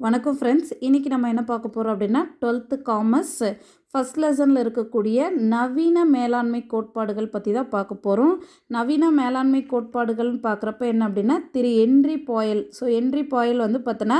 வணக்கம் ஃப்ரெண்ட்ஸ் இன்றைக்கி நம்ம என்ன பார்க்க போகிறோம் அப்படின்னா டுவெல்த்து காமர்ஸ் ஃபஸ்ட் லெசனில் இருக்கக்கூடிய நவீன மேலாண்மை கோட்பாடுகள் பற்றி தான் பார்க்க போகிறோம் நவீன மேலாண்மை கோட்பாடுகள்னு பார்க்குறப்ப என்ன அப்படின்னா திரு Henri Fayol so Henri Fayol வந்து பார்த்தோன்னா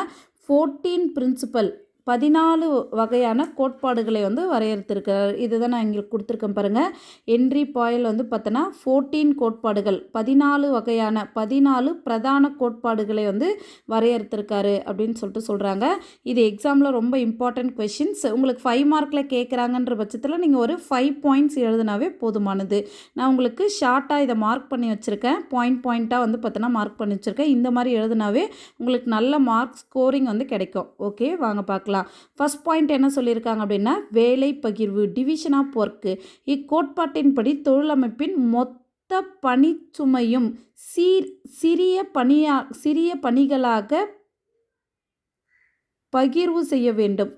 ஃபோர்டீன் பிரின்சிபல் பதினாலு வகையான கோட்பாடுகளை வந்து வரையறுத்திருக்கிறார். இதுதான் நான் எங்களுக்கு கொடுத்துருக்கேன் பாருங்கள் என்ட்ரி பாயல் வந்து பார்த்தோன்னா ஃபோர்டீன் கோட்பாடுகள் பதினாலு வகையான பதினாலு பிரதான கோட்பாடுகளை வந்து வரையறுத்திருக்காரு அப்படின்னு சொல்லிட்டு சொல்கிறாங்க இது எக்ஸாமில் ரொம்ப இம்பார்ட்டண்ட் கொஷின்ஸ் உங்களுக்கு ஃபைவ் மார்க்கில் கேட்குறாங்கன்ற பட்சத்தில் நீங்கள் ஒரு ஃபைவ் பாயிண்ட்ஸ் எழுதினாவே போதுமானது. நான் உங்களுக்கு ஷார்ட்டாக இதை மார்க் பண்ணி வச்சுருக்கேன். பாயிண்ட் பாயிண்ட்டாக வந்து பார்த்தோன்னா மார்க் பண்ணி வச்சுருக்கேன். இந்த மாதிரி எழுதினாவே உங்களுக்கு நல்ல மார்க் ஸ்கோரிங் வந்து கிடைக்கும். ஓகே வாங்க பார்க்கலாம். ஃபர்ஸ்ட் பாயிண்ட் என்ன சொல்லியிருக்காங்க அப்படின்னா வேலை பகிர்வு டிவிஷன் ஆஃப் ஒர்க்கு இக்கோட்பாட்டின்படி தொழிலமைப்பின் மொத்த பணிச்சுமையும் சீர் சிறிய பணியா சிறிய பணிகளாக பகிர்வு செய்ய வேண்டும்.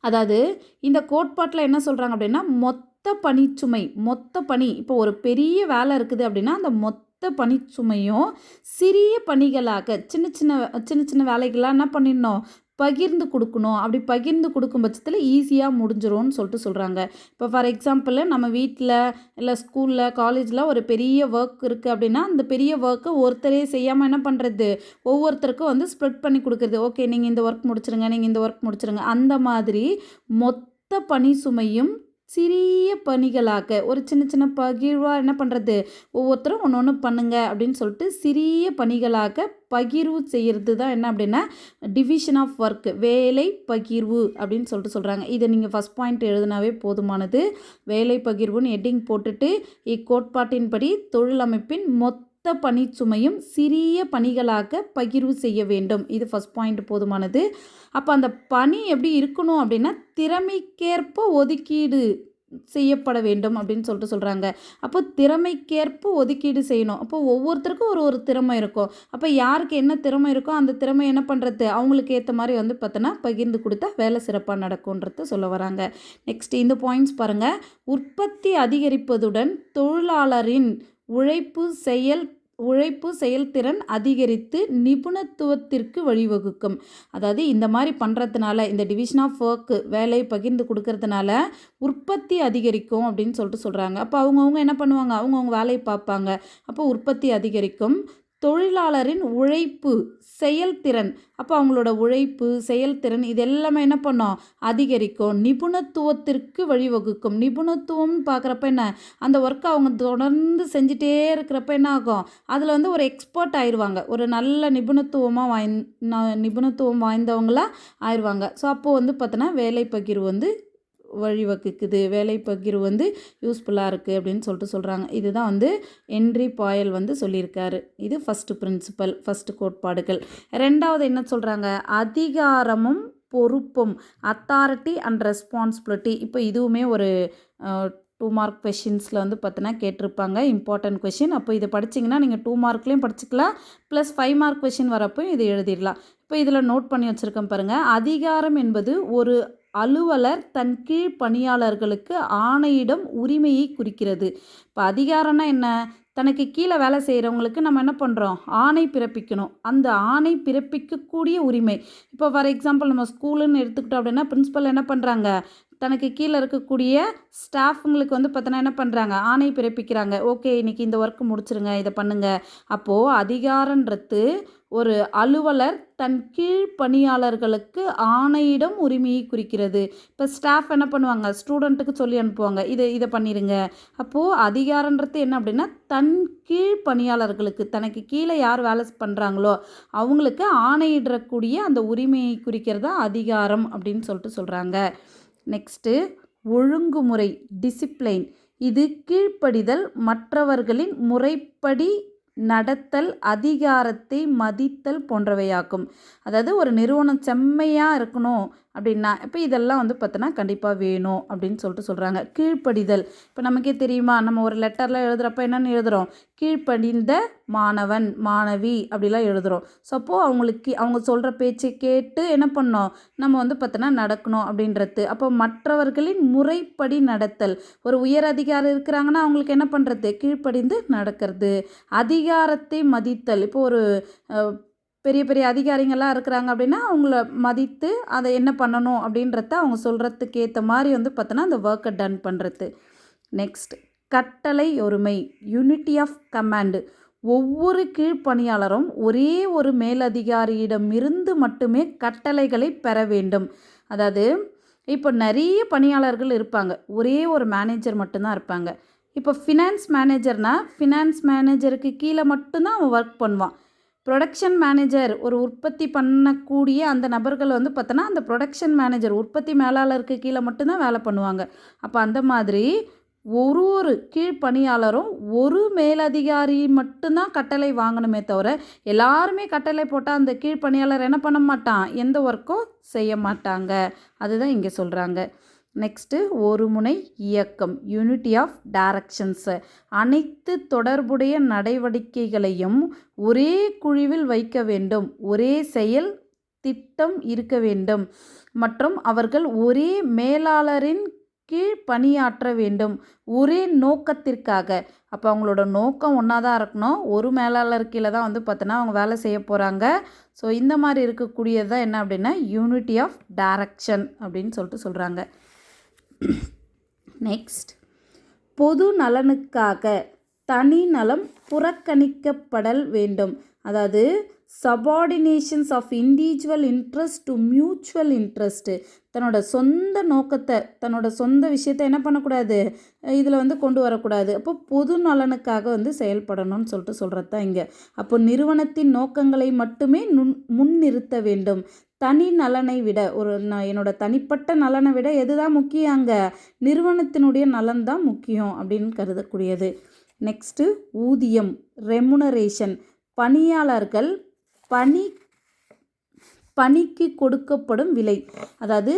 அதாவது இந்த கோட்பாட்டில் என்ன சொல்கிறாங்க அப்படின்னா மொத்த பணிச்சுமை மொத்த பணி. இப்போ ஒரு பெரிய வேலை இருக்குது அப்படின்னா அந்த மொத்த மொத்த பணிச்சுமையும் சிறிய பணிகளாக சின்ன சின்ன சின்ன சின்ன வேலைகளாக என்ன பண்ணிடணும்? பகிர்ந்து கொடுக்கணும். அப்படி பகிர்ந்து கொடுக்கும் பட்சத்தில் ஈஸியாக முடிஞ்சிரும்னு சொல்லிட்டு சொல்கிறாங்க இப்போ ஃபார் எக்ஸாம்பிள் நம்ம வீட்டில் இல்லை ஸ்கூலில் காலேஜில் ஒரு பெரிய ஒர்க் இருக்குது அப்படின்னா அந்த பெரிய ஒர்க்கை ஒருத்தரே செய்யாமல் என்ன பண்ணுறது ஒவ்வொருத்தருக்கும் வந்து ஸ்ப்ரெட் பண்ணி கொடுக்குறது. ஓகே நீங்கள் இந்த ஒர்க் முடிச்சிருங்க நீங்கள் இந்த ஒர்க் முடிச்சிருங்க. அந்த மாதிரி மொத்த பணி சுமையும் சிறிய பணிகளாக ஒரு சின்ன சின்ன பகிர்வாக என்ன பண்ணுறது ஒவ்வொருத்தரும் ஒன்று ஒன்று பண்ணுங்க அப்படின்னு சொல்லிட்டு சிறிய பணிகளாக பகிர்வு செய்கிறது தான் என்ன அப்படின்னா டிவிஷன் ஆஃப் ஒர்க் வேலை பகிர்வு அப்படின்னு சொல்லிட்டு சொல்கிறாங்க இதை நீங்கள் ஃபஸ்ட் பாயிண்ட் எழுதினாவே போதுமானது. வேலை பகிர்வுன்னு ஹெட்டிங் போட்டுட்டு இக்கோட்பாட்டின்படி தொழிலமைப்பின் மொத்த பணிச்சுமையும் சிறிய பணிகளாக பகிர்வு செய்ய வேண்டும். இது ஃபஸ்ட் பாயிண்ட் போதுமானது. அப்போ அந்த பணி எப்படி இருக்கணும் அப்படின்னா திறமைக்கேற்ப ஒதுக்கீடு செய்யப்பட வேண்டும் அப்படின்னு சொல்லிட்டு சொல்கிறாங்க அப்போ திறமைக்கேற்ப ஒதுக்கீடு செய்யணும். அப்போ ஒவ்வொருத்தருக்கும் ஒரு ஒரு திறமை இருக்கும். அப்போ யாருக்கு என்ன திறமை இருக்கோ அந்த திறமை என்ன பண்ணுறது அவங்களுக்கு ஏற்ற மாதிரி வந்து பார்த்தோன்னா பகிர்ந்து கொடுத்தா வேலை சிறப்பாக நடக்கும்ன்றது சொல்ல வராங்க. நெக்ஸ்ட் இந்த பாயிண்ட்ஸ் பாருங்கள் உற்பத்தி அதிகரிப்பதுடன் தொழிலாளரின் உழைப்பு செயல் உழைப்பு செயல்திறன் அதிகரித்து நிபுணத்துவத்திற்கு வழிவகுக்கும். அதாவது இந்த மாதிரி பண்ணுறதுனால இந்த டிவிஷன் ஆஃப் ஒர்க்கு வேலையை பகிர்ந்து கொடுக்கறதுனால உற்பத்தி அதிகரிக்கும் அப்படின்னு சொல்லிட்டு சொல்கிறாங்க அப்போ அவங்கவுங்க என்ன பண்ணுவாங்க? அவங்கவுங்க வேலையை பார்ப்பாங்க. அப்போ உற்பத்தி அதிகரிக்கும். தொழிலாளரின் உழைப்பு செயல்திறன். அப்போ அவங்களோட உழைப்பு செயல்திறன் இது எல்லாமே என்ன பண்ணோம்? அதிகரிக்கும். நிபுணத்துவத்திற்கு வழிவகுக்கும். நிபுணத்துவம்னு பார்க்குறப்ப என்ன? அந்த ஒர்க்கை அவங்க தொடர்ந்து செஞ்சிட்டே இருக்கிறப்ப என்ன ஆகும்? அதில் வந்து ஒரு எக்ஸ்பர்ட் ஆயிடுவாங்க ஒரு நல்ல நிபுணத்துவமாக வாய்ந் நிபுணத்துவம் வாய்ந்தவங்களாக ஆயிடுவாங்க ஸோ அப்போது வந்து பார்த்தோன்னா வேலை பகிர்வு வந்து வழிவகுக்குது வேலை பகிர்வு வந்து யூஸ்ஃபுல்லாக இருக்குது அப்படின்னு சொல்லிட்டு சொல்கிறாங்க இதுதான் வந்து என்ரி பாயல் வந்து சொல்லியிருக்காரு. இது ஃபஸ்ட்டு பிரின்சிபல் ஃபஸ்ட்டு கோட்பாடுகள். ரெண்டாவது என்ன சொல்கிறாங்க அதிகாரமும் பொறுப்பும் அத்தாரிட்டி அண்ட் ரெஸ்பான்சிபிலிட்டி இப்போ இதுவுமே ஒரு டூ மார்க் கொஷின்ஸில் வந்து பார்த்தினா கேட்டிருப்பாங்க. இம்பார்ட்டன்ட் கொஷின் அப்போ இதை படிச்சிங்கன்னா நீங்கள் டூ மார்க்லேயும் படிச்சுக்கலாம். ப்ளஸ் ஃபைவ் மார்க் கொஷின் வரப்போ இது எழுதிடலாம். இப்போ இதில் நோட் பண்ணி வச்சுருக்கேன் பாருங்கள் அதிகாரம் என்பது ஒரு அலுவலர் தன் கீழ் பணியாளர்களுக்கு ஆணையிடம் உரிமையை குறிக்கிறது. இப்போ அதிகாரம்னா என்ன? தனக்கு கீழே வேலை செய்கிறவங்களுக்கு நம்ம என்ன பண்ணுறோம் ஆணை பிறப்பிக்கணும். அந்த ஆணை பிறப்பிக்கக்கூடிய உரிமை. இப்போ ஃபார் எக்ஸாம்பிள் நம்ம ஸ்கூலுன்னு எடுத்துக்கிட்டோம் அப்படின்னா பிரின்ஸிபல் என்ன பண்ணுறாங்க தனக்கு கீழே இருக்கக்கூடிய ஸ்டாஃபுங்களுக்கு வந்து பார்த்தோன்னா என்ன பண்ணுறாங்க ஆணை பிறப்பிக்கிறாங்க. ஓகே இன்றைக்கி இந்த ஒர்க் முடிச்சிருங்க இதை பண்ணுங்கள் அப்போது அதிகாரன்றது ஒரு அலுவலர் தன் கீழ் பணியாளர்களுக்கு ஆணையிடம் உரிமையை குறிக்கிறது. இப்போ ஸ்டாஃப் என்ன பண்ணுவாங்க? ஸ்டூடெண்ட்டுக்கு சொல்லி அனுப்புவாங்க. இதை இதை பண்ணிடுங்க அப்போது அதிகாரன்றது என்ன அப்படின்னா தன் கீழ் பணியாளர்களுக்கு தனக்கு கீழே யார் வேலை பண்ணுறாங்களோ அவங்களுக்கு ஆணையிடக்கூடிய அந்த உரிமையை குறிக்கிறதா அதிகாரம் அப்படின்னு சொல்லிட்டு சொல்கிறாங்க நெக்ஸ்ட்டு ஒழுங்குமுறை டிசிப்ளைன் இது கீழ்ப்படிதல் மற்றவர்களின் முறைப்படி நடத்தல் அதிகாரத்தை மதித்தல் போன்றவையாகும் அதாவது ஒரு நிறுவனம் செம்மையாக இருக்கணும் அப்படின்னா இப்போ இதெல்லாம் வந்து பார்த்தோன்னா கண்டிப்பாக வேணும் அப்படின்னு சொல்லிட்டு சொல்கிறாங்க கீழ்ப்படிதல். இப்போ நமக்கே தெரியுமா நம்ம ஒரு லெட்டரில் எழுதுகிறப்ப என்னென்னு எழுதுகிறோம் கீழ்ப்படிந்த மாணவன் மாணவி அப்படிலாம் எழுதுகிறோம் சப்போ அவங்களுக்கு அவங்க சொல்கிற பேச்சை கேட்டு என்ன பண்ணோம்? நம்ம வந்து பார்த்தோன்னா நடக்கணும் அப்படின்றது. அப்போ மற்றவர்களின் முறைப்படி நடத்தல். ஒரு உயர் அதிகாரி இருக்கிறாங்கன்னா அவங்களுக்கு என்ன பண்ணுறது கீழ்ப்படிந்து நடக்கிறது. அதிகாரத்தை மதித்தல். இப்போ ஒரு பெரிய பெரிய அதிகாரிங்கள்லாம் இருக்கிறாங்க அப்படின்னா அவங்கள மதித்து அதை என்ன பண்ணணும் அப்படின்றத அவங்க சொல்கிறதுக்கு ஏற்ற மாதிரி வந்து பார்த்தோன்னா அந்த ஒர்க்கை டன் பண்ணுறது நெக்ஸ்ட் கட்டளை ஒருமை யூனிட்டி ஆஃப் கமாண்டு ஒவ்வொரு கீழ்ப்பணியாளரும் ஒரே ஒரு மேலதிகாரியிடமிருந்து மட்டுமே கட்டளைகளை பெற வேண்டும். அதாவது இப்போ நிறைய பணியாளர்கள் இருப்பாங்க. ஒரே ஒரு மேனேஜர் மட்டும்தான் இருப்பாங்க. இப்போ ஃபினான்ஸ் மேனேஜர்னால் ஃபினான்ஸ் மேனேஜருக்கு கீழே மட்டும்தான் அவன் ஒர்க் பண்ணுவான். ப்ரொடக்ஷன் மேனேஜர் ஒரு உற்பத்தி பண்ணக்கூடிய அந்த நபர்கள் வந்து பார்த்தோன்னா அந்த ப்ரொடக்ஷன் மேனேஜர் உற்பத்தி மேலாளருக்கு கீழே மட்டும்தான் வேலை பண்ணுவாங்க. அப்போ அந்த மாதிரி ஒரு ஒரு கீழ்ப்பணியாளரும் ஒரு மேலதிகாரி மட்டும்தான் கட்டளை வாங்கணுமே தவிர எல்லாருமே கட்டளை போட்டால் அந்த கீழ்ப்பணியாளர் என்ன பண்ண மாட்டான்? எந்த ஒர்க்கும் செய்ய மாட்டாங்க. அதுதான் இங்கே சொல்கிறாங்க நெக்ஸ்ட்டு ஒரு முனை இயக்கம் யூனிட்டி ஆஃப் டைரக்ஷன்ஸு அனைத்து தொடர்புடைய நடவடிக்கைகளையும் ஒரே குழுவில் வைக்க வேண்டும். ஒரே செயல் திட்டம் இருக்க வேண்டும். மற்றும் அவர்கள் ஒரே மேலாளரின் கீழ் பணியாற்ற வேண்டும். ஒரே நோக்கத்திற்காக. அப்போ அவங்களோட நோக்கம் ஒன்றா தான் இருக்கணும். ஒரு மேலாளர் கீழே தான் வந்து பார்த்தோன்னா அவங்க வேலை செய்ய போகிறாங்க ஸோ இந்த மாதிரி இருக்கக்கூடியது தான் என்ன அப்படின்னா யூனிட்டி ஆஃப் டைரக்ஷன் அப்படின்னு சொல்லிட்டு சொல்கிறாங்க நெக்ஸ்ட் பொது நலனுக்காக தனி நலம் புறக்கணிக்கப்படல் வேண்டும். அதாவது subordinations of individual interest to mutual interest தன்னோட சொந்த நோக்கத்தை தன்னோட சொந்த விஷயத்தை என்ன பண்ணக்கூடாது? இதில் வந்து கொண்டு வரக்கூடாது. அப்போ பொது நலனுக்காக வந்து செயல்படணும்னு சொல்லிட்டு சொல்கிறது தான் இங்கே. அப்போ நிறுவனத்தின் நோக்கங்களை மட்டுமே நுண் முன்னிறுத்த வேண்டும். தனி நலனை விட ஒரு நான் என்னோட தனிப்பட்ட நலனை விட எது தான் முக்கியம்? அங்கே நிறுவனத்தினுடைய நலன் தான் முக்கியம் அப்படின்னு கருதக்கூடியது. நெக்ஸ்ட்டு ஊதியம் ரெமுனரேஷன் பணியாளர்கள் பணி பணிக்கு கொடுக்கப்படும் விலை. அதாவது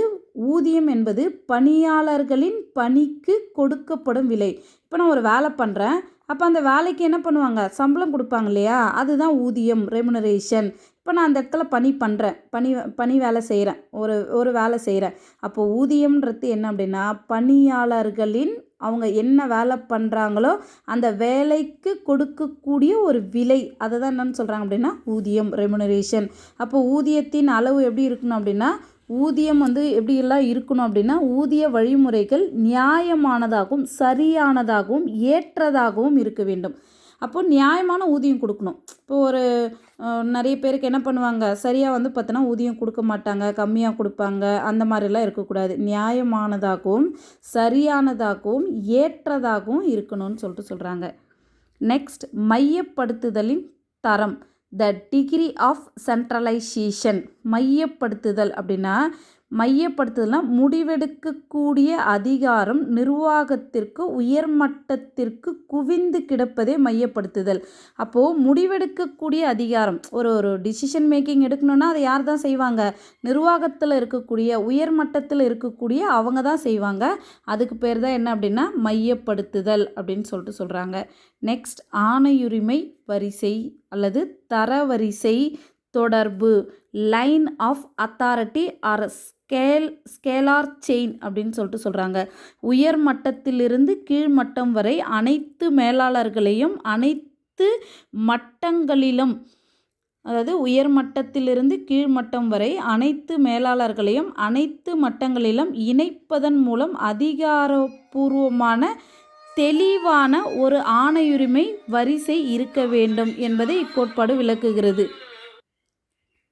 ஊதியம் என்பது பணியாளர்களின் பணிக்கு கொடுக்கப்படும் விலை. இப்போ நான் ஒரு வேலை பண்ணுறேன் அப்போ அந்த வேலைக்கு என்ன பண்ணுவாங்க? சம்பளம் கொடுப்பாங்க இல்லையா? அதுதான் ஊதியம் ரெமுனரேஷன் இப்போ நான் அந்த இடத்துல பணி பண்ணுறேன் பணி பணி வேலை செய்கிறேன் ஒரு ஒரு வேலை செய்கிறேன் அப்போது ஊதியம்ன்றது என்ன அப்படின்னா பணியாளர்களின் அவங்க என்ன வேலை பண்ணுறாங்களோ அந்த வேலைக்கு கொடுக்கக்கூடிய ஒரு விலை. அதை தான் என்னென்னு சொல்கிறாங்க அப்படின்னா ஊதியம் ரெமுனரேஷன் அப்போ ஊதியத்தின் அளவு எப்படி இருக்கணும் அப்படின்னா ஊதியம் வந்து எப்படியெல்லாம் இருக்கணும் அப்படின்னா ஊதிய வழிமுறைகள் நியாயமானதாகவும் சரியானதாகவும் ஏற்றதாகவும் இருக்க வேண்டும். அப்போ நியாயமான ஊதியம் கொடுக்கணும். இப்போ ஒரு நிறைய பேருக்கு என்ன பண்ணுவாங்க? சரியாக வந்து பார்த்தோன்னா ஊதியம் கொடுக்க மாட்டாங்க கம்மியாக கொடுப்பாங்க. அந்த மாதிரிலாம் இருக்கக்கூடாது. நியாயமானதாகவும் சரியானதாகவும் ஏற்றதாகவும் இருக்கணும்னு சொல்லிட்டு சொல்கிறாங்க நெக்ஸ்ட் மையப்படுத்துதலின் தரம். த டிகிரி ஆஃப் சென்ட்ரலைசேஷன் மையப்படுத்துதல் அப்படின்னா மையப்படுத்துதல்னா முடிவெடுக்கக்கூடிய அதிகாரம் நிர்வாகத்திற்கு உயர்மட்டத்திற்கு குவிந்து கிடப்பதே மையப்படுத்துதல். அப்போது முடிவெடுக்கக்கூடிய அதிகாரம் ஒரு ஒரு டிசிஷன் மேக்கிங் எடுக்கணுன்னா அதை யார் தான் செய்வாங்க? நிர்வாகத்தில் இருக்கக்கூடிய உயர்மட்டத்தில் இருக்கக்கூடிய அவங்க தான் செய்வாங்க. அதுக்கு பேர் தான் என்ன அப்படின்னா மையப்படுத்துதல் அப்படின்னு சொல்லிட்டு சொல்கிறாங்க நெக்ஸ்ட் ஆணையுரிமை வரிசை அல்லது தரவரிசை தொடர்பு லைன் ஆஃப் அத்தாரிட்டி அரஸ் ஸ்கேல் ஸ்கேலார் செயின் அப்படின்னு சொல்லிட்டு சொல்கிறாங்க உயர் மட்டத்திலிருந்து கீழ் மட்டம் வரை அனைத்து மேலாளர்களையும் அனைத்து மட்டங்களிலும் அதாவது உயர் மட்டத்திலிருந்து கீழ் மட்டம் வரை அனைத்து மேலாளர்களையும் அனைத்து மட்டங்களிலும் இணைப்பதன் மூலம் அதிகாரப்பூர்வமான தெளிவான ஒரு ஆணையுரிமை வரிசை இருக்க வேண்டும் என்பதை இக்கோட்பாடு விளக்குகிறது.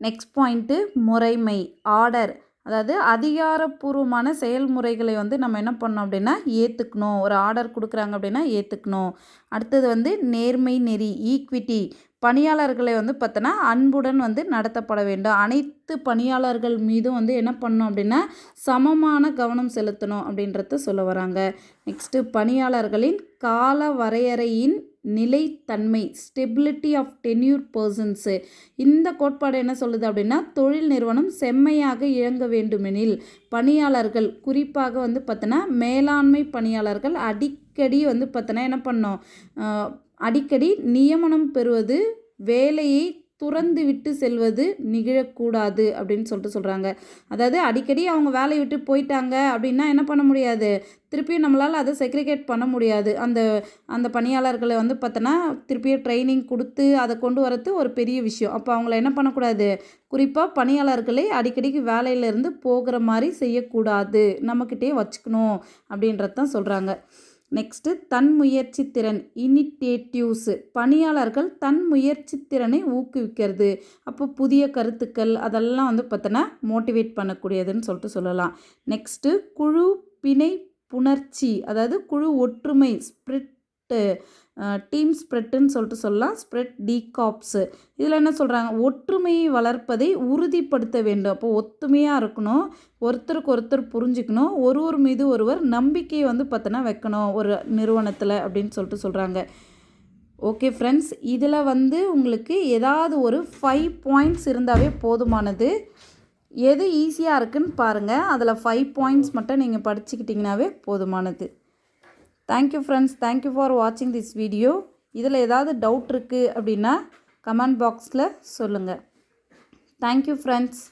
நெக்ஸ்ட் பாயிண்ட்டு முறைமை ஆர்டர். அதாவது அதிகாரப்பூர்வமான செயல்முறைகளை வந்து நம்ம என்ன பண்ணோம் அப்படின்னா ஏற்றுக்கணும் ஒரு ஆர்டர் கொடுக்குறாங்க அப்படின்னா ஏற்றுக்கணும் அடுத்தது வந்து நேர்மை நெறி ஈக்விட்டி பணியாளர்களை வந்து பார்த்தோன்னா அன்புடன் வந்து நடத்தப்பட வேண்டும். அனைத்து பணியாளர்கள் மீதும் வந்து என்ன பண்ணணும் அப்படின்னா சமமான கவனம் செலுத்தணும் அப்படின்றத சொல்ல வராங்க. நெக்ஸ்ட்டு பணியாளர்களின் கால வரையறையின் நிலைத்தன்மை ஸ்டெபிலிட்டி ஆஃப் டென்யூர் பர்சன்ஸு இந்த கோட்பாடு என்ன சொல்லுது அப்படின்னா தொழில் நிறுவனம் செம்மையாக இயங்க வேண்டுமெனில் பணியாளர்கள் குறிப்பாக வந்து பார்த்தோன்னா மேலாண்மை பணியாளர்கள் அடிக்கடி வந்து பார்த்தோன்னா என்ன பண்ணோம் அடிக்கடி நியமனம் பெறுவது வேலையை துறந்து விட்டு செல்வது நிகழக்கூடாது அப்படின்னு சொல்லிட்டு சொல்கிறாங்க அதாவது அடிக்கடி அவங்க வேலையை விட்டு போயிட்டாங்க அப்படின்னா என்ன பண்ண முடியாது? திருப்பியும் நம்மளால் அதை செக்ரிகேட் பண்ண முடியாது. அந்த அந்த பணியாளர்களை வந்து பார்த்தோன்னா திருப்பியும் ட்ரைனிங் கொடுத்து அதை கொண்டு வரது ஒரு பெரிய விஷயம். அப்போ அவங்கள என்ன பண்ணக்கூடாது? குறிப்பாக பணியாளர்களை அடிக்கடிக்கு வேலையிலேருந்து போகிற மாதிரி செய்யக்கூடாது. நம்மக்கிட்டே வச்சுக்கணும் அப்படின்றது தான் சொல்கிறாங்க நெக்ஸ்ட்டு தன் முயற்சி திறன் இனிட்டேட்டிவ்ஸு பணியாளர்கள் தன் முயற்சி திறனை ஊக்குவிக்கிறது. அப்போ புதிய கருத்துக்கள் அதெல்லாம் வந்து பார்த்தோன்னா மோட்டிவேட் பண்ணக்கூடியதுன்னு சொல்லிட்டு சொல்லலாம். நெக்ஸ்ட்டு குழு பிணை புணர்ச்சி அதாவது குழு ஒற்றுமை ஸ்பிரிட் டீம் ஸ்ப்ரெட்டுன்னு சொல்லிட்டு சொல்லலாம். Esprit de corps. இதில் என்ன சொல்கிறாங்க ஒற்றுமையை வளர்ப்பதை உறுதிப்படுத்த வேண்டும். அப்போ ஒத்துமையாக இருக்கணும். ஒருத்தருக்கு ஒருத்தர் புரிஞ்சுக்கணும். ஒருவர் மீது ஒருவர் நம்பிக்கையை வந்து பார்த்தோன்னா வைக்கணும் ஒரு நிறுவனத்தில் அப்படின்னு சொல்லிட்டு சொல்கிறாங்க ஓகே ஃப்ரெண்ட்ஸ் இதில் வந்து உங்களுக்கு ஏதாவது ஒரு ஃபைவ் பாயிண்ட்ஸ் இருந்தாவே போதுமானது. எது ஈஸியாக இருக்குன்னு பாருங்கள் அதில் ஃபைவ் பாயிண்ட்ஸ் மட்டும் நீங்கள் படிச்சுக்கிட்டிங்கனாவே போதுமானது. Thank you friends thank you for வாட்சிங் திஸ் வீடியோ இதில் ஏதாவது டவுட் இருக்குது அப்படின்னா கமெண்ட் பாக்ஸில் சொல்லுங்கள் தேங்க்யூ ஃப்ரெண்ட்ஸ்